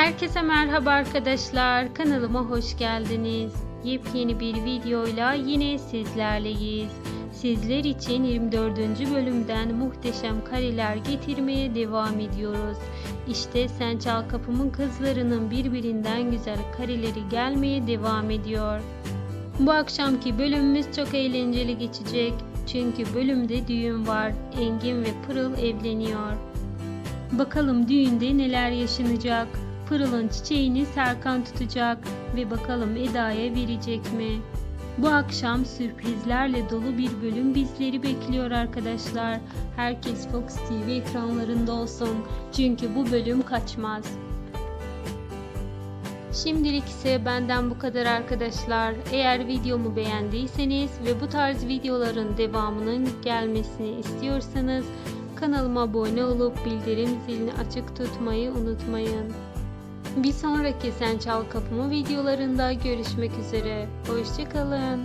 Herkese merhaba arkadaşlar. Kanalıma hoş geldiniz. Yepyeni bir videoyla yine sizlerleyiz. Sizler için 24. bölümden muhteşem kareler getirmeye devam ediyoruz. İşte Sen Çal Kapımın kızlarının birbirinden güzel kareleri gelmeye devam ediyor. Bu akşamki bölümümüz çok eğlenceli geçecek. Çünkü bölümde düğün var. Engin ve Pırıl evleniyor. Bakalım düğünde neler yaşanacak? Pırıl'ın çiçeğini Serkan tutacak ve bakalım Eda'ya verecek mi? Bu akşam sürprizlerle dolu bir bölüm bizleri bekliyor arkadaşlar. Herkes Fox TV ekranlarında olsun. Çünkü bu bölüm kaçmaz. Şimdilik ise benden bu kadar arkadaşlar. Eğer videomu beğendiyseniz ve bu tarz videoların devamının gelmesini istiyorsanız kanalıma abone olup bildirim zilini açık tutmayı unutmayın. Bir sonraki Sen Çal Kapımı videolarında görüşmek üzere. Hoşçakalın.